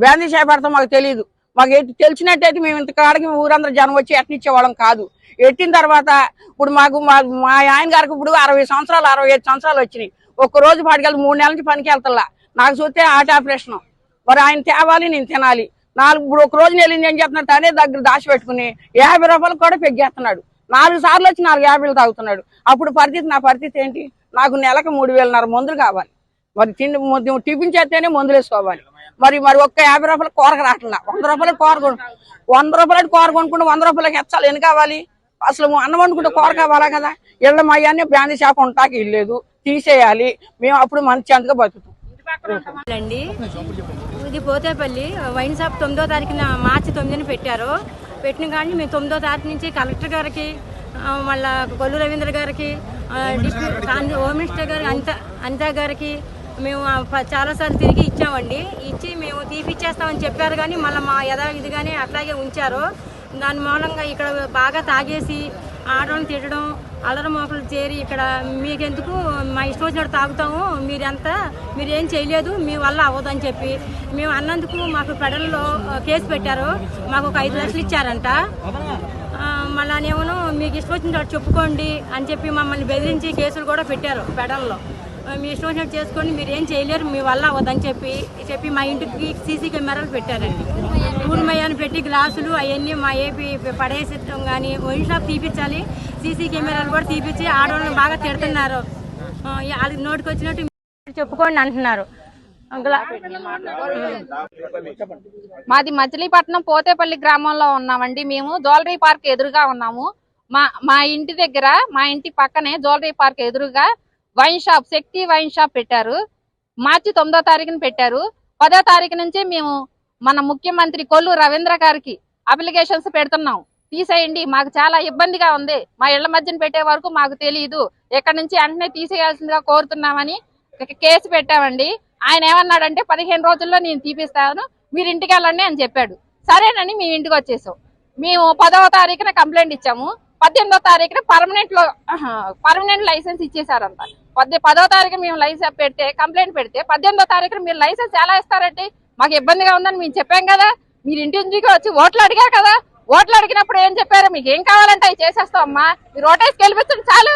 Ban చేపడతాం మాకు తెలియదు మాకు ఎటు తెలిసినట్టయితే మేము ఇంత కాడికి ఊరందరూ జనం వచ్చి ఎట్నిచ్చేవాళ్ళం కాదు. ఎట్టిన తర్వాత ఇప్పుడు మాకు మా మా ఆయన గారికి ఇప్పుడు అరవై సంవత్సరాలు అరవై ఐదు సంవత్సరాలు వచ్చినాయి. ఒక్క రోజు పాటికెళ్ళి మూడు నెలల నుంచి పనికి వెళ్తల్లా నాకు చూస్తే ఆట ఆపరేషన్ మరి ఆయన తేవాలి నేను తినాలి. నాలుగు ఇప్పుడు ఒక రోజు వెళ్ళింది ఏం చెప్తున్నాడు తనే దగ్గర దాచి పెట్టుకుని యాభై రూపాయలు కూడా పెగ్గేస్తున్నాడు. నాలుగు సార్లు వచ్చి నాలుగు యాభైలు తాగుతున్నాడు. అప్పుడు పరిస్థితి నా పరిస్థితి ఏంటి? నాకు నెలకు మూడు వేలన్నర మందులు కావాలి. మరి తిండి మొద్దు- టిఫిన్ చేస్తేనే మందులు వేసుకోవాలి. మరి మరి ఒక్క యాభై రూపాయలు కూరకు రావట్లా. వంద రూపాయలు కూర వంద రూపాయలు కూర కొనుక్కుంటే వంద రూపాయలకి ఎచ్చాలి ఎన్ని కావాలి? అసలు అన్నం వండుకుంటే కూర కావాలా కదా? ఇళ్ళ మా అన్నీ బ్రాంతి షాప్ ఉంటాకి ఇల్లేదు తీసేయాలి. మేము అప్పుడు మంచి అంతగా బతుకుతాం. అండి. ఇది పోతేపల్లి వైన్ షాప్ తొమ్మిదో తారీఖున మార్చి తొమ్మిదిని పెట్టారు. పెట్టిన కానీ మేము తొమ్మిదో తారీఖు నుంచి కలెక్టర్ గారికి మళ్ళా గొల్లు రవీంద్ర గారికి డిప్యూటీ హోమ్ మినిస్టర్ గారికి అంత అంతా గారికి మేము చాలాసార్లు తిరిగి ఇచ్చామండి. ఇచ్చి మేము తీపిచ్చేస్తామని చెప్పారు కానీ మళ్ళీ మా యథావిధిగానే అట్లాగే ఉంచారు. దాని మూలంగా ఇక్కడ బాగా తాగేసి ఆడవాళ్ళని తిట్టడం అల్లరి మోకలు చేరి ఇక్కడ మీకెందుకు మా ఇష్టం వచ్చినట్టు తాగుతాము మీరంతా ఎంత మీరేం చేయలేదు మీ వల్ల అవ్వదని చెప్పి మేము అన్నందుకు మాకు పెడల్లో కేసు పెట్టారు. మాకు ఒక ఐదు లక్షలు ఇచ్చారంట. మళ్ళీ మళ్ళానేమో మీకు ఇష్టం వచ్చినట్టు చెప్పుకోండి అని చెప్పి మమ్మల్ని బెదిరించి కేసులు కూడా పెట్టారు పెడల్లో. మీ ఇష్టం చేసుకొని మీరు ఏం చేయలేరు మీ వల్ల అవ్వదని చెప్పి చెప్పి మా ఇంటికి సీసీ కెమెరాలు పెట్టారండి. ఊర్మయ్యాన్ని పెట్టి గ్లాసులు అవన్నీ మా ఏపీ పడేసిట్టం కానీ వైన్ షాప్ తీపిచ్చాలి సీసీ కెమెరాలు కూడా తీపిచ్చి ఆడవాళ్ళని బాగా తిడుతున్నారు. వాళ్ళకి నోటికి వచ్చినట్టు చెప్పుకోండి అంటున్నారు. మాది మచిలీపట్నం పోతేపల్లి గ్రామంలో ఉన్నామండి మేము. జ్యువెలరీ పార్క్ ఎదురుగా ఉన్నాము. మా మా ఇంటి దగ్గర మా ఇంటి పక్కనే జ్యువెలరీ పార్క్ ఎదురుగా wine shop Shakti wine shop పెట్టారు. మార్చి తొమ్మిదో తారీఖున పెట్టారు. పదో తారీఖు నుంచి మేము మన ముఖ్యమంత్రి కొల్లు రవీంద్ర గారికి అప్లికేషన్స్ పెడుతున్నాం. తీసేయండి మాకు చాలా ఇబ్బందిగా ఉంది. మా ఇళ్ళ మధ్యన పెట్టే వరకు మాకు తెలియదు ఎక్కడి నుంచి వెంటనే తీసేయాల్సిందిగా కోరుతున్నామని కేసు పెట్టామండి. ఆయన ఏమన్నాడంటే పదిహేను రోజుల్లో నేను తీపిస్తాను మీరు ఇంటికి వెళ్ళండి అని చెప్పాడు. సరేనని మేము ఇంటికి వచ్చేసాం. మేము పదవ తారీఖున కంప్లైంట్ ఇచ్చాము. పద్దెనిమిదో తారీఖున పర్మనెంట్లో పర్మనెంట్ లైసెన్స్ ఇచ్చేసారంట పద్ది పదో తారీఖు మేము లైసెన్స్ పెడితే కంప్లైంట్ పెడితే పద్దెనిమిదో తారీఖున మీరు లైసెన్స్ ఎలా ఇస్తారండి? మాకు ఇబ్బందిగా ఉందని మేము చెప్పాం కదా. మీరు ఇంటి ఇంటికి వచ్చి ఓట్లు అడిగారు కదా. ఓట్లు అడిగినప్పుడు ఏం చెప్పారు? మీకు ఏం కావాలంటే అవి చేసేస్తామమ్మా మీరు ఓటేసి గెలిపించండి చాలు.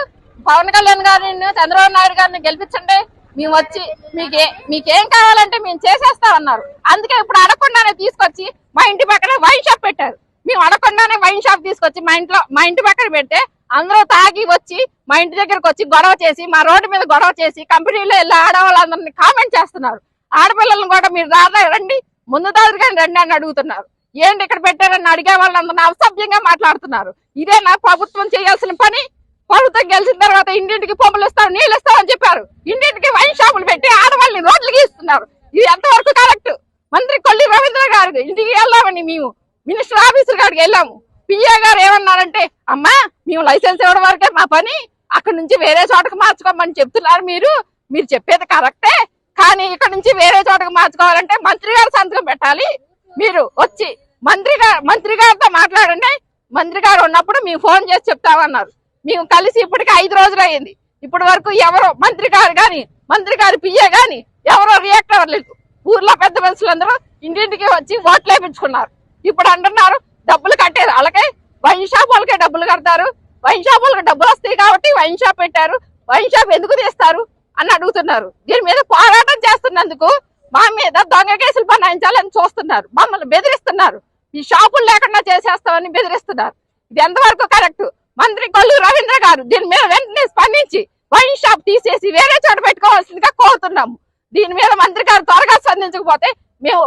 పవన్ కళ్యాణ్ గారిని చంద్రబాబు నాయుడు గారిని గెలిపించండి. మేము వచ్చి మీకే మీకేం కావాలంటే మేము చేసేస్తా అన్నారు. అందుకే ఇప్పుడు అడగకుండానే తీసుకొచ్చి మా ఇంటి పక్కన వైన్ షాప్ పెట్టారు. మేము అడగకుండానే వైన్ షాప్ తీసుకొచ్చి మా ఇంట్లో మా ఇంటి పక్కన పెడితే అందరూ తాగి వచ్చి మా ఇంటి దగ్గరకు వచ్చి గొడవ చేసి మా రోడ్డు మీద గొడవ చేసి కంపెనీలో వెళ్ళి ఆడవాళ్ళందరినీ కామెంట్ చేస్తున్నారు. ఆడపిల్లలను కూడా మీరు రాదా రండి. ముందు దాదురుగాని రండి అని అడుగుతున్నారు. ఏంటి ఇక్కడ పెట్టారని అడిగే వాళ్ళందరినీ అసభ్యంగా మాట్లాడుతున్నారు. ఇదే నా ప్రభుత్వం చేయాల్సిన పని. ప్రభుత్వం గెలిచిన తర్వాత ఇంటింటికి పంపులు ఇస్తాం నీళ్ళు ఇస్తాం అని చెప్పారు. ఇంటింటికి వైన్ షాపులు పెట్టి ఆడవాళ్ళని రోడ్లకి ఇస్తున్నారు. ఇది ఎంతవరకు కరెక్ట్ మంత్రి కొల్లి రవీంద్ర గారికి ఇంటికి వెళ్ళామని మేము. మినిస్టర్ ఆఫీసర్ గారికి వెళ్ళాము. పిఏ గారు ఏమన్నారంటే అమ్మా మేము లైసెన్స్ ఇవ్వడం వరకే మా పని. అక్కడ నుంచి వేరే చోటకు మార్చుకోమని చెప్తున్నారు మీరు. మీరు చెప్పేది కరెక్టే. కానీ ఇక్కడ నుంచి వేరే చోటకు మార్చుకోవాలంటే మంత్రి గారు సంతకం పెట్టాలి. మీరు వచ్చి మంత్రి గారు మంత్రి గారితో మాట్లాడండి. మంత్రి గారు ఉన్నప్పుడు మేము ఫోన్ చేసి చెప్తామన్నారు. మేము కలిసి ఇప్పటికి ఐదు రోజులు అయింది ఇప్పటి వరకు ఎవరో మంత్రి గారు కానీ మంత్రి గారు పిఏ గాని ఎవరో రియాక్ట్ అవ్వలేదు. ఊర్లో పెద్ద మనుషులందరూ ఇంటింటికి వచ్చి ఓట్లు వేయించుకున్నారు ఇప్పుడు అంటున్నారు డబ్బులు కట్టారు. అలాగే వైన్ షాప్ వాళ్ళకే డబ్బులు కడతారు. వైన్ షాప్ వాళ్ళకి డబ్బులు వస్తాయి కాబట్టి వైన్ షాప్ పెట్టారు. వైన్ షాప్ ఎందుకు తీస్తారు అని అడుగుతున్నారు. దీని మీద పోరాటం చేస్తున్నందుకు మా మీద దొంగ కేసులు బనాయించాలని చూస్తున్నారు. మమ్మల్ని బెదిరిస్తున్నారు. ఈ షాపులు లేకుండా చేసేస్తామని బెదిరిస్తున్నారు. ఇది ఎంతవరకు కరెక్ట్? మంత్రి కొల్లు రవీంద్ర గారు దీని మీద వెంటనే స్పందించి వైన్ షాప్ తీసేసి వేరే చోట పెట్టుకోవాల్సిందిగా కోరుతున్నాము. దీని మీద మంత్రి గారు త్వరగా స్పందించకపోతే మేము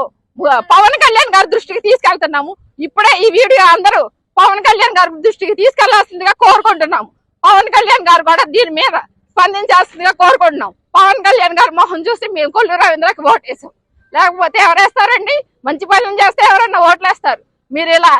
పవన్ కళ్యాణ్ గారి దృష్టికి తీసుకెళ్తున్నాము. ఇప్పుడే ఈ వీడియో అందరూ పవన్ కళ్యాణ్ గారి దృష్టికి తీసుకెళ్ళాల్సిందిగా కోరుకుంటున్నాము. పవన్ కళ్యాణ్ గారు కూడా దీని మీద స్పందించాల్సిందిగా కోరుకుంటున్నాం పవన్ కళ్యాణ్ గారు మొహం చూసి మేము కొల్లు రవీంద్రకి ఓటేసాం. లేకపోతే ఎవరేస్తారండి? మంచి పనులు చేస్తే ఎవరన్నా ఓట్లేస్తారు. మీరు ఇలా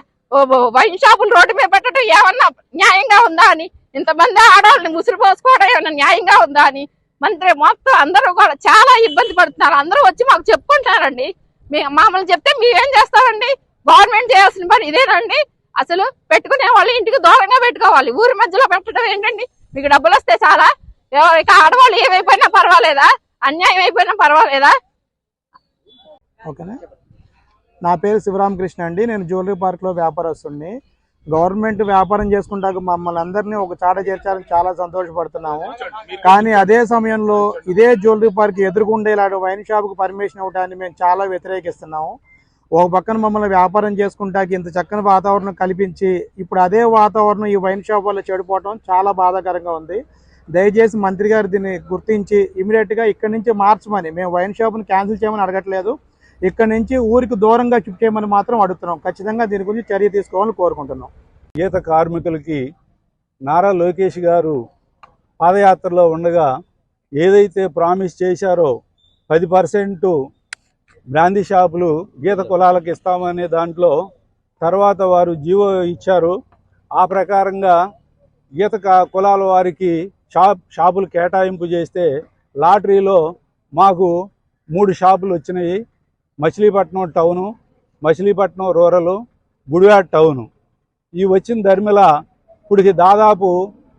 వైన్ షాపులు రోడ్డు మీద పెట్టడం ఏమన్నా న్యాయంగా ఉందా అని? ఇంతమంది ఆడవాళ్ళని ముసురు పోసుకోవడం ఏమన్నా న్యాయంగా ఉందా అని? మంత్రి మొత్తం అందరూ కూడా చాలా ఇబ్బంది పడుతున్నారు. అందరూ వచ్చి మాకు చెప్పుకుంటున్నారండి. మీ మామూలు చెప్తే మీరేం చేస్తారండి? గవర్నమెంట్ చేయాల్సిన పని ఇదేనండి? అసలు పెట్టుకునే వాళ్ళు ఇంటికి దూరంగా పెట్టుకోవాలి. ఊరి మధ్యలో పెట్టడం ఏంటండి? మీకు డబ్బులు వస్తే చాలా. ఎవరికి ఆడవాళ్ళు ఏమైపోయినా పర్వాలేదా? అన్యాయం అయిపోయినా పర్వాలేదా? ఓకేనా? నా పేరు శివరామకృష్ణ అండి. నేను జ్యువెలరీ పార్క్లో వ్యాపారస్తుడిని గవర్నమెంట్ వ్యాపారం చేసుకుంటాక మమ్మల్ని అందరినీ ఒక చాట చేర్చాలని చాలా సంతోషపడుతున్నాము. కానీ అదే సమయంలో ఇదే జ్యువెలరీ పార్క్ ఎదురుకుండేలాంటి వైన్ షాప్కి పర్మిషన్ ఇవ్వడాన్ని మేము చాలా వ్యతిరేకిస్తున్నాము. ఒక పక్కన మమ్మల్ని వ్యాపారం చేసుకుంటాకి ఇంత చక్కని వాతావరణం కల్పించి ఇప్పుడు అదే వాతావరణం ఈ వైన్ షాప్ వల్ల చెడిపోవడం చాలా బాధాకరంగా ఉంది. దయచేసి మంత్రి గారు దీన్ని గుర్తించి ఇమీడియట్గా ఇక్కడి నుంచి మార్చమని. మేము వైన్ షాప్ని క్యాన్సిల్ చేయమని అడగట్లేదు. ఇక్కడ నుంచి ఊరికి దూరంగా షిఫ్ట్ చేయమని మాత్రం అడుగుతున్నాం. ఖచ్చితంగా దీని గురించి చర్య తీసుకోవాలని కోరుకుంటున్నాం. ఈత కార్మికులకి నారా లోకేష్ గారు పాదయాత్రలో ఉండగా ఏదైతే ప్రామిస్ చేశారో పది పర్సెంట్ బ్రాందీ షాపులు గీత కులాలకు ఇస్తామనే దాంట్లో తర్వాత వారు జీవో ఇచ్చారు. ఆ ప్రకారంగా గీత కా- కులాల వారికి షాప్ షాపులు కేటాయింపు చేస్తే లాటరీలో మాకు మూడు షాపులు వచ్చినాయి. Machilipatnam town Machilipatnam rural Gudivada town. ఈ వచ్చిన ధర్మిల ఇప్పటికి దాదాపు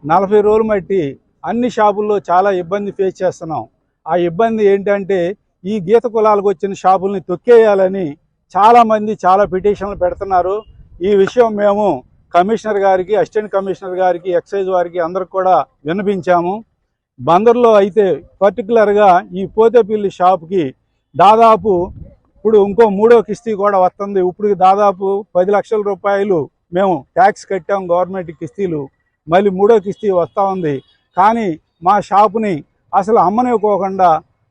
నలభై రోజులు మట్టి అన్ని షాపుల్లో చాలా ఇబ్బంది ఫేస్ చేస్తున్నాం. ఆ ఇబ్బంది ఏంటంటే ఈ గీత కులాలకు వచ్చిన షాపుల్ని తొక్కేయాలని చాలామంది చాలా పిటిషన్లు పెడుతున్నారు. ఈ విషయం మేము కమిషనర్ గారికి అసిస్టెంట్ కమిషనర్ గారికి ఎక్సైజ్ వారికి అందరికి కూడా వినిపించాము బందర్లో అయితే పర్టికులర్గా ఈ పోతేపిల్లి షాప్కి దాదాపు ఇప్పుడు ఇంకో మూడో కిస్తీ కూడా వస్తుంది. ఇప్పుడు దాదాపు పది లక్షల రూపాయలు మేము ట్యాక్స్ కట్టాం గవర్నమెంట్ కిస్తీలు. మళ్ళీ మూడో కిస్తీ వస్తూ ఉంది. కానీ మా షాపుని అసలు అమ్మనివ్వకోకుండా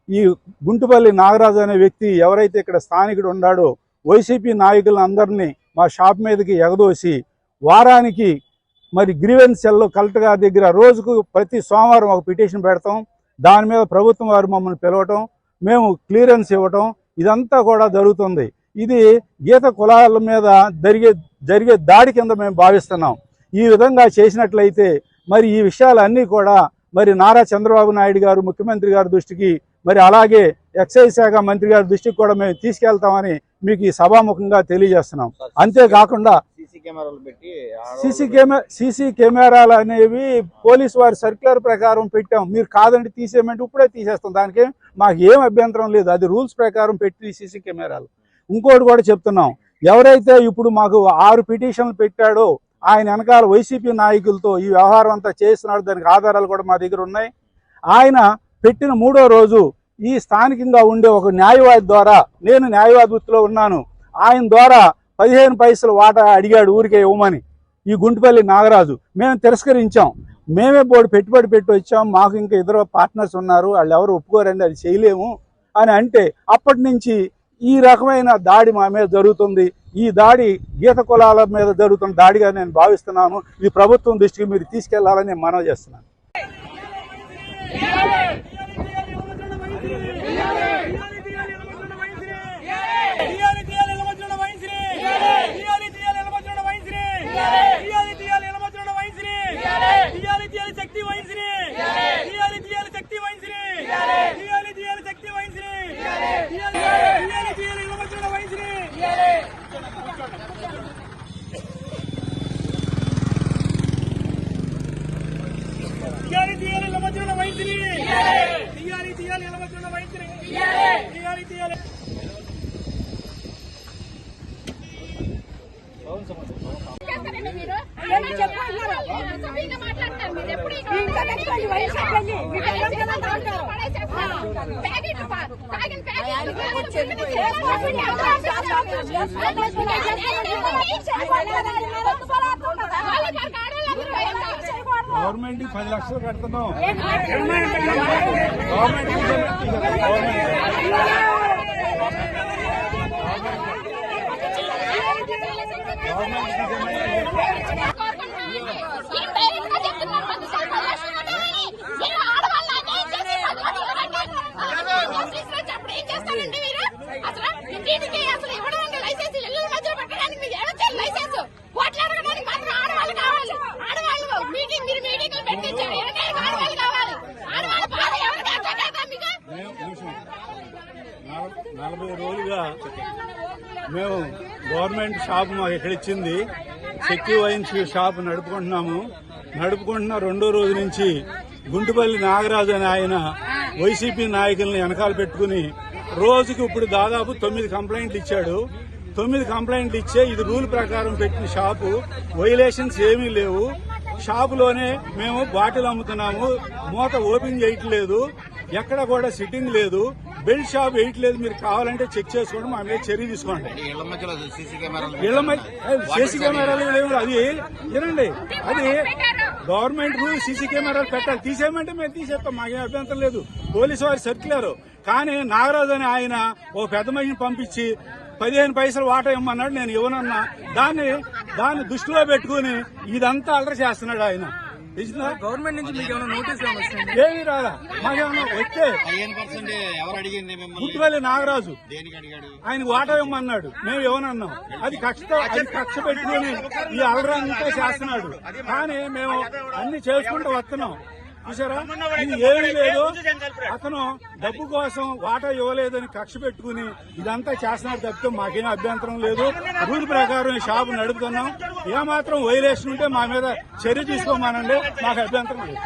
ఈ గుంటుపల్లి నాగరాజు అనే వ్యక్తి ఎవరైతే ఇక్కడ స్థానికుడు ఉన్నాడో వైసీపీ నాయకులందరినీ మా షాప్ మీదకి ఎగదోసి వారానికి మరి గ్రీవెన్స్ సెల్ కలెక్టర్ గారి దగ్గర రోజుకు ప్రతి సోమవారం ఒక పిటిషన్ పెడతాం. దాని మీద ప్రభుత్వం వారు మమ్మల్ని పిలవటం. మేము క్లియరెన్స్ ఇవ్వటం. ఇదంతా కూడా జరుగుతుంది. ఇది గీత కులాల మీద జరిగే జరిగే దాడి కింద మేము భావిస్తున్నాం. ఈ విధంగా చేసినట్లయితే మరి ఈ విషయాలన్నీ కూడా మరి నారా చంద్రబాబు నాయుడు గారు ముఖ్యమంత్రి గారి దృష్టికి మరి అలాగే ఎక్సైజ్ శాఖ మంత్రి గారి దృష్టికి కూడా మేము తీసుకెళ్తామని మీకు ఈ సభాముఖంగా తెలియజేస్తున్నాం. అంతేకాకుండా కెమెరాలు పెట్టి సీసీ కెమెరా సీసీ కెమెరాలు అనేవి పోలీస్ వారి సర్క్యులర్ ప్రకారం పెట్టాం. మీరు కాదండి తీసేయమంటే ఇప్పుడే తీసేస్తాం. దానికి మాకు ఏం అభ్యంతరం లేదు. అది రూల్స్ ప్రకారం పెట్టి సీసీ కెమెరాలు. ఇంకోటి కూడా చెప్తున్నాం. ఎవరైతే ఇప్పుడు మాకు ఆరు పిటిషన్లు పెట్టాడో ఆయన వెనకాల వైసీపీ నాయకులతో ఈ వ్యవహారం అంతా చేస్తున్నాడు. దానికి ఆధారాలు కూడా మా దగ్గర ఉన్నాయి. ఆయన పెట్టిన మూడో రోజు ఈ స్థానికంగా ఉండే ఒక న్యాయవాది ద్వారా నేను న్యాయవాది వృత్తిలో ఉన్నాను. ఆయన ద్వారా పదిహేను పైసలు వాటా అడిగాడు ఊరికే ఇవ్వమని ఈ గుంటుపల్లి నాగరాజు. మేము తిరస్కరించాం. మేమే బోర్డు పెట్టుబడి పెట్టి వచ్చాం. మాకు ఇంకా ఇద్దరు పార్ట్నర్స్ ఉన్నారు. వాళ్ళు ఎవరు ఒప్పుకోరండి అది చేయలేము అని అంటే అప్పటి నుంచి ఈ రకమైన దాడి మా మీద జరుగుతుంది. ఈ దాడి గీత కులాల మీద జరుగుతున్న దాడిగా నేను భావిస్తున్నాను. ఇది ప్రభుత్వం దృష్టికి మీరు తీసుకెళ్ళాలని నేను మనవి చేస్తున్నాను. గవర్నమెంట్ పది లక్షలు కడుతున్నాం. గవర్నమెంట్ మీరు మీటింగ్లు పెట్టించారు ఎవరికైనా ఆడవాళ్ళు కావాలి ఆడవాళ్ళ బాధ ఎవరికి అర్థం కాదా మీకు నల- నలభై రోజులుగా మేము గవర్నమెంట్ షాప్ మాకు ఇక్కడ ఇచ్చింది. శక్తి వైన్స్ షాప్ నడుపుకుంటున్నాము. నడుపుకుంటున్న రెండో రోజు నుంచి గుంటుపల్లి నాగరాజు అనే ఆయన వైసీపీ నాయకుల్ని వెనకాల పెట్టుకుని రోజుకి ఇప్పుడు దాదాపు తొమ్మిది కంప్లైంట్లు ఇచ్చాడు. తొమ్మిది కంప్లైంట్లు ఇచ్చే ఇది రూల్ ప్రకారం పెట్టిన షాపు. వైలేషన్స్ ఏమీ లేవు. షాపులోనే మేము బాటిల్ అమ్ముతున్నాము. మూత ఓపెన్ చేయట్లేదు. ఎక్కడ కూడా సిట్టింగ్ లేదు. బెల్ట్ షాప్ వేయట్లేదు మీరు కావాలంటే చెక్ చేసుకోండి మా మీద చర్య తీసుకోండి. ఇళ్ళ సీసీ కెమెరాలు అది వినండి. అది గవర్నమెంట్ సీసీ కెమెరాలు పెట్టాలి. తీసేయమంటే మేము తీసేస్తాం మాకేం అభ్యంతరం లేదు. పోలీసు వారు సర్క్యులర్. కానీ నాగరాజు అని ఆయన ఓ పెద్ద మనిషిని పంపించి పదిహేను పైసలు వాటా ఇమ్మన్నాడు నేను ఇవ్వనన్నా. దాన్ని దాన్ని దృష్టిలో పెట్టుకుని ఇదంతా అలర చేస్తున్నాడు ఆయన. గవర్నమెంట్ నుంచి మీకు ఏమైనా నోటీస్ ఏమి రాదా మాకేమన్నా వస్తే పదిహేను పర్సెంట్ ఎవరు అడిగింది మిమ్మల్ని? గుర్తువల్లి నాగరాజు. దేనికి అడిగాడు? ఆయన వాటా ఇవ్వమన్నాడు. మేము ఇవ్వనన్నాం అది కక్షతో అది కక్ష పెట్టుకుని ఈ అలరంతా చేస్తున్నాడు. కానీ మేము అన్ని చేసుకుంటూ వస్తున్నాం. చూసారా ఏమీ లేదు. అతను డబ్బు కోసం వాటా ఇవ్వలేదని కక్ష పెట్టుకుని ఇదంతా చేస్తున్నాడు తప్పితే మాకేం అభ్యంతరం లేదు. రూల్ ప్రకారం ఈ షాపు నడుపుతున్నాం. ఏమాత్రం వైలేషన్ ఉంటే మా మీద చర్య తీసుకోమానండి. మాకు అభ్యంతరం లేదు.